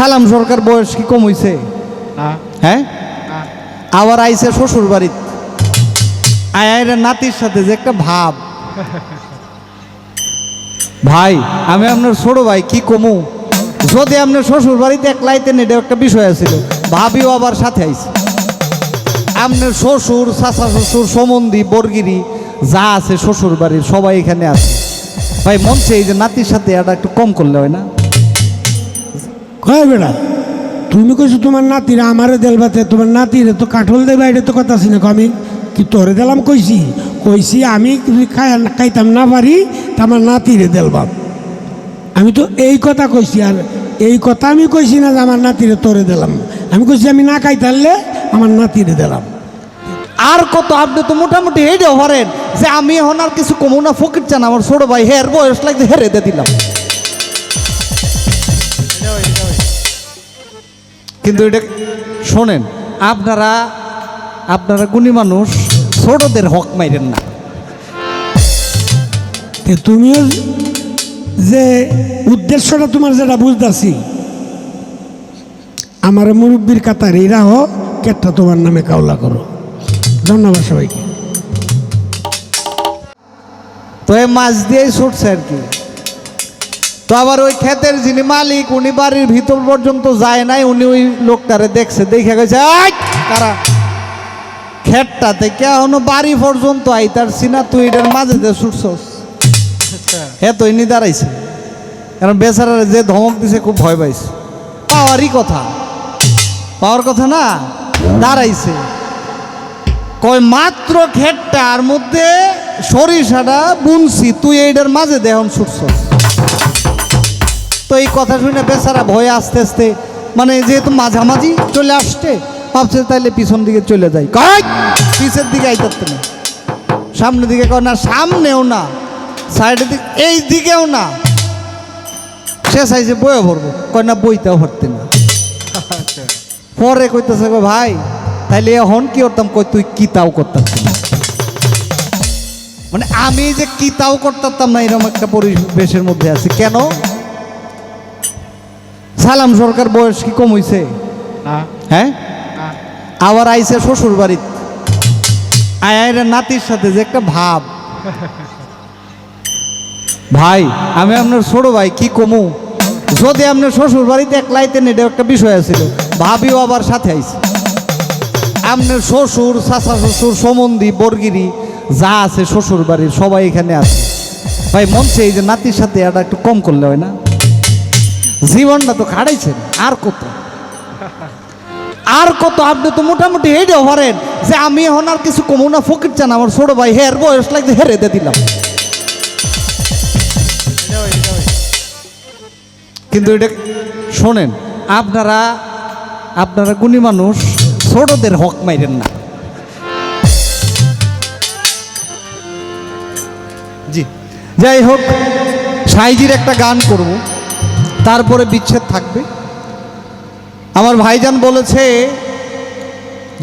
সালাম সরকার বয়স কি কম হইছে? হ্যাঁ? আবার আইসে শ্বশুর বাড়িতে। আয়ের নাতির সাথে যে একটা ভাব। ভাই আমি আপনার ছোট ভাই কি কমু? যদি আপনার শ্বশুর বাড়িতে একলাইতেন এটা একটা বিষয় আছিল। ভাবিও আবার সাথে আইছে। আপনার শ্বশুর চাচা শ্বশুর সমন্ধি বর্গিরি যা আছে শ্বশুর বাড়ির সবাই এখানে আছে। ভাই মন এই যে নাতির সাথে এটা একটু কম করলে হয় না? কয় বেড়া? তুমি কইছো তোমার নাতিরা আমারে দেলবাতে তোমার নাতিরে তো কাঠল দেবা এটা তো কথা শুনে আমি কি তোরে দিলাম কইছি? কইছি আমি খাইতাম না পারি, তা আমার নাতিরে দেলবাম আমি তো এই কথা কইছি, আর এই কথা আমি কইছি না যে আমার নাতিরে তোরে দিলাম। আমি কইছি আমি না খাইতারলে আমার নাতিরে দিলাম। আর কত আপনি তো মোটামুটি হেডেও পারেন যে আমি এখন আর কিছু কমু না, ফকির চান, আমার ছোট ভাই হের বয়স লাগছে হেরে দিয়ে দিলাম। কিন্তু এটা শোনেন আপনারা আপনারা গুণী মানুষ ছোটদের হক মাইরেন না। তুমিও যে উদ্দেশ্যটা তোমার যেটা বুঝতেছি আমার মুরব্বীর কাতার এরা হো কেটটা তোমার নামে কাউলা করো। ধন্যবাদ সবাইকে। তো এই মাছ দিয়েই ছুটছে আর কি। তো আবার ওই ক্ষেতের যিনি মালিক উনি বাড়ির ভিতর পর্যন্ত যায় নাই উনি ওই লোকটারে দেখছে দেখে গেছে "আই, কারা ক্ষেতটা থেকে এখনও বাড়ি পর্যন্ত আইতার সিনা তুই এটার মাঝে দিয়ে ছুটছস। হ্যাঁ তো ইনি দাঁড়াইছে কারণ বেচারার যে ধমক দিছে খুব ভয় পাইছে। পাওয়ারই কথা। পাওয়ার কথা না দাঁড়াইছে। কয় মাত্র ক্ষেতটার মধ্যে সরিষাটা বুনছি তুই এইটার মাঝে দেহন ছুটছস। তো এই কথা শুনে বেচারা ভয়ে আস্তে আস্তে মানে যেহেতু মাঝামাঝি চলে আসছে, ভাবছে তাইলে পিছন দিকে চলে যাই। কয় পিছের দিকে আইতারতে না। সামনের দিকে কয় না, সামনেও না, সাইডের দিকে, এই দিকেও না। সে চাইছে বয়ে ভরবো, কয় না বইতেও ভরতে না। পরে কইতেছে ভাই, তাইলে এখন কি করতাম? কই তুই কি তাও করতাম মানে আমি যে কি তাও করতাম না এরকম একটা পরিবেশের মধ্যে আছি। কেন? সালাম সরকার বয়স কি কম হইছে? না। হ্যাঁ? আবার আইসে শ্বশুর বাড়িতে। আয়ের নাতির সাথে যে একটা ভাব। ভাই আমি আপনার ছোট ভাই কি কমু? যদি আপনার শ্বশুর বাড়িতে একলাইতেন এটা একটা বিষয় আছিল ভাবিও আবার সাথে আইছে। আপনার শ্বশুর চাচা শ্বশুর সমন্ধি বর্গিরি যা আছে শ্বশুর বাড়ির সবাই এখানে আছে। ভাই মন চাই এই যে নাতির সাথে এটা একটু কম করলে হয় না? জীবনটা তো খাড়াইছেন আর কত? আর কত? আপনি তো মোটামুটি হেডেও হরেন। যে আমি এখন আর কিছু কমু না, ফকির চান, আমার ছোট ভাই, হের বয়স লাগছে, হেরে দিয়ে দিলাম। কিন্তু এটা শোনেন, আপনারা আপনারা গুণী মানুষ, ছোটদের হক মাইরেন না। জি। যাই হোক, সাইজির একটা গান করব। তারপরে বিচ্ছেদ থাকবে। আমার ভাইজান বলেছে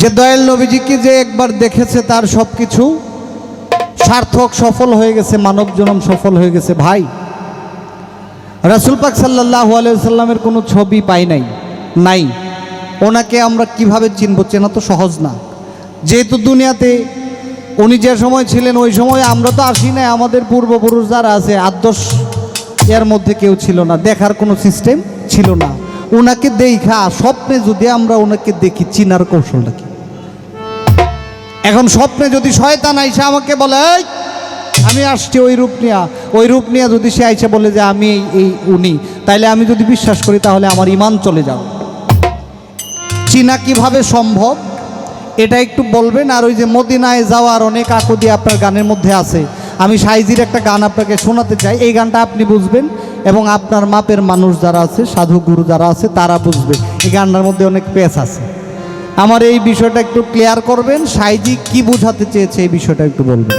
যে, দয়াল নবীজিকে যে একবার দেখেছে তার সব কিছু সার্থক সফল হয়ে গেছে, মানব জনম সফল হয়ে গেছে। ভাই, রাসুল পাক সাল্লাহ আলাইসাল্লামের কোনো ছবি পাই নাই নাই। ওনাকে আমরা কীভাবে চিনব চেনা তো সহজ না। যেহেতু দুনিয়াতে উনি যে সময় ছিলেন, ওই সময় আমরা তো আসি নাই, আমাদের পূর্বপুরুষ যারা আছে, আদর্শ এর মধ্যে কেউ ছিল না, দেখার কোনো সিস্টেম ছিল না। ওনাকে দেখা, স্বপ্নে যদি আমরা ওনাকে দেখি, চিনার কৌশলটা কি? এখন স্বপ্নে যদি শয়তান আইসা আমাকে বলে আমি আসছি ওই রূপ নিয়া। ওই রূপ নিয়ে যদি সে আইসা বলে যে, আমি এই উনি। তাইলে আমি যদি বিশ্বাস করি, তাহলে আমার ইমান চলে যাও চিনা কীভাবে সম্ভব? এটা একটু বলবেন। আর ওই যে মদিনায় যাওয়ার অনেক আকদি আপনার গানের মধ্যে আছে। আমি সাইজির একটা গান আপনাকে শোনাতে চাই। এই গানটা আপনি বুঝবেন এবং আপনার মাপের মানুষ যারা আছে, সাধু গুরু যারা আছে, তারা বুঝবে। এই গানটার মধ্যে অনেক পেস আছে। আমার এই বিষয়টা একটু ক্লিয়ার করবেন। সাইজি কি বোঝাতে চেয়েছে এই বিষয়টা একটু বলবেন।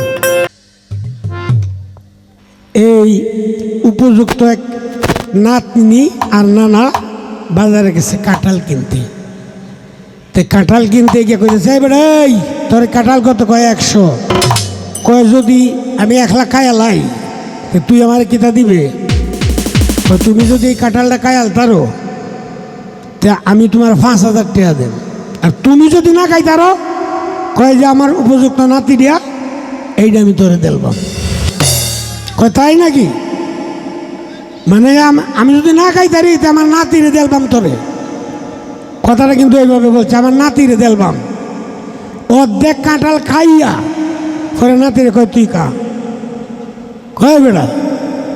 এই উপযুক্ত এক নাতনি আর নানা বাজারে গেছে কাঁঠাল কিনতে। তে কাঁঠাল কিনতে গিয়ে কইতেছে, এই বেড়া তোর কাঁঠাল কত কয়? একশো। কয়, যদি আমি এক লাখ খায়ালাই তুই আমার কিতা দিবে? তুমি যদি এই কাঁঠালটা কায়াল তারো তা আমি তোমার পাঁচ হাজার টাকা দেব। আর তুমি যদি না খাই তারো কয় যে আমার উপযুক্ত নাতি দিয়া, এইটা আমি তোরে দেলবাম কয়, তাই নাকি? মানে আমি যদি না খাই তারি তা আমার নাতিরে দেলবাম তোরে। কথাটা কিন্তু এইভাবে বলছে, আমার নাতিরে দেলবাম। অর্ধেক কাঁঠাল খাইয়া পরে নাতিরে কয়, তুই কা? কয় বেড়া?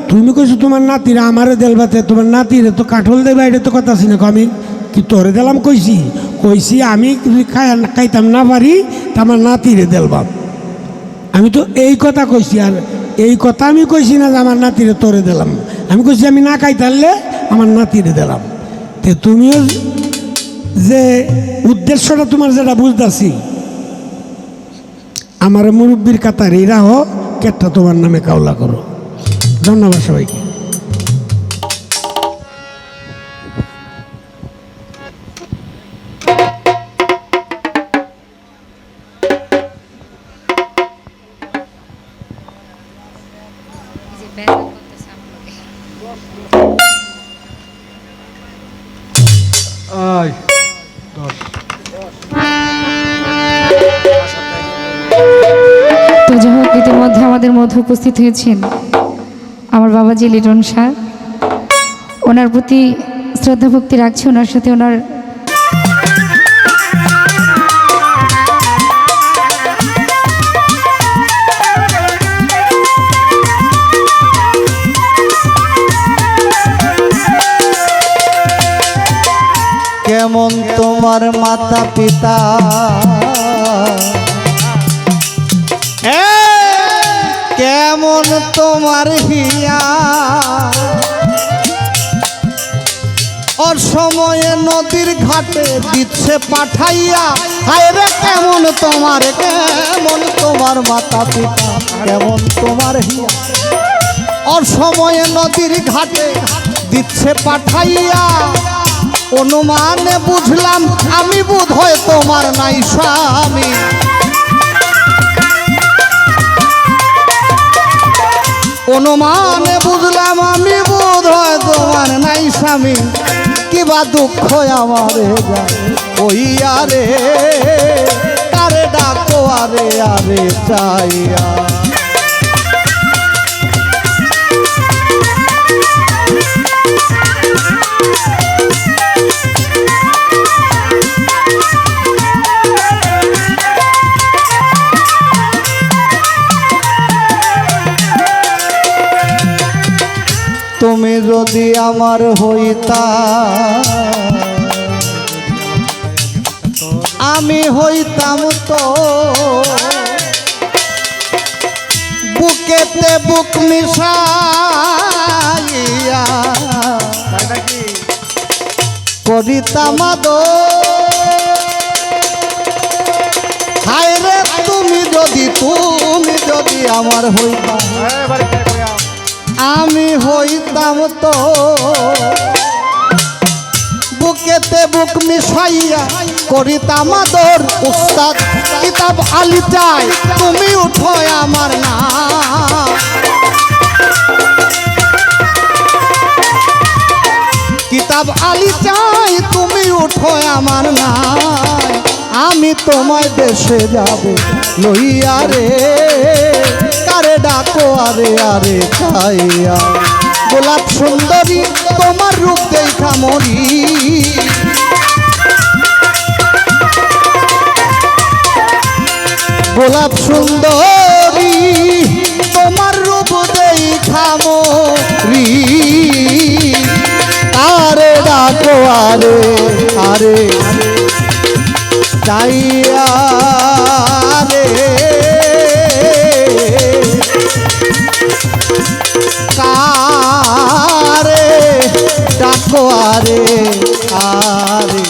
তুমি কইছো তোমার নাতিরে আমারে দেলবাতে তোমার নাতিরে তো কাঠল দেবা এটা তো কথা না আমি কি তোরে দিলাম কইছি? কইছি আমি খাইতাম না পারি, তা আমার নাতিরে দেলবাম আমি তো এই কথা কইছি, আর এই কথা আমি কইছি না যে আমার নাতিরে তোরে দিলাম। আমি কইছি আমি না খাইতারলে আমার নাতিরে দিলাম। তে তুমিও যে উদ্দেশ্যটা তোমার যেটা বুঝতেছি আমার মুরব্বীর কাতার এরা হো কেটটা তোমার নামে কাউলা করো। ধন্যবাদ সবাইকে। আমাদের মধ্যে উপস্থিত হয়েছেন আমার বাবাজি লিটন শাহ ওনার প্রতি শ্রদ্ধা ভক্তি রাখছি, ওনার সাথে ওনার কেমন তোমার মাতা পিতা কেমন তোমার হিয়া। অসময়ে নদীর ঘাটে দিচ্ছে পাঠাইয়া। হায় রে, কেমন তোমার কেমন তোমার মাতা পিতা, কেমন তোমার হিয়া। অসময়ে নদীর ঘাটে দিচ্ছে পাঠাইয়া। অনুমানে বুঝলাম, আমি বোধ হয় তোমার নাই স্বামী। অনুমানে বুঝলাম আমি বোধ হয় তোমার নাই স্বামী। কিবা দুঃখ আমারে ওই আরে আরে ডাকো আরে আরে চাইয়া। যদি আমার হইতা। আমি হইতাম তো। বুকেতে বুক মিশাইয়া করিতাম হায় রে তুমি যদি তুমি যদি আমার হইতা। আমি হইতাম তো বুকেতে বুক মিশাইয়া করিতাম আদর। উস্তাদ, কিতাব আলি চাই, তুমি উঠো আমার না। কিতাব আলি চাই, তুমি উঠো আমার নাই আমি তোমায় দেশে যাব, লইয়া রে। আরে আরে খাইয়া গোলাপ সুন্দরী, তোমার রূপ দেখা মরি গোলাপ সুন্দরী, তোমার রূপ দেখা মরি আরে, ডাকো, আরে আরে চাইয়া আরে আরে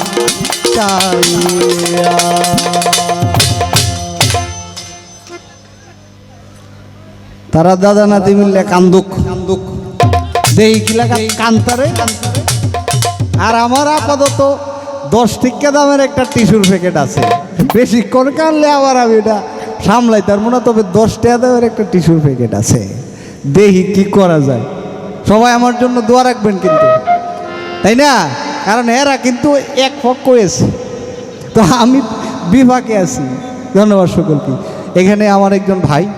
তারা দাদা নাতি মিললে কান্দুক কান্দুক দেই কান্তারে। আর আমার আপাতত দশ টিকা দামের একটা টিস্যুর প্যাকেট আছে। বেশিক্ষণ কানলে আবার আমি এটা সামলাই, তার মনে তবে দশ টাকা দামের একটা টিস্যুর প্যাকেট আছে। দেখি কি করা যায়? সবাই আমার জন্য দোয়া রাখবেন কিন্তু। তাই না? কারণ এরা কিন্তু এক পক্ষ হয়েছে তো আমি বিভাগে আছি। ধন্যবাদ সকলকে। এখানে আমার একজন ভাই।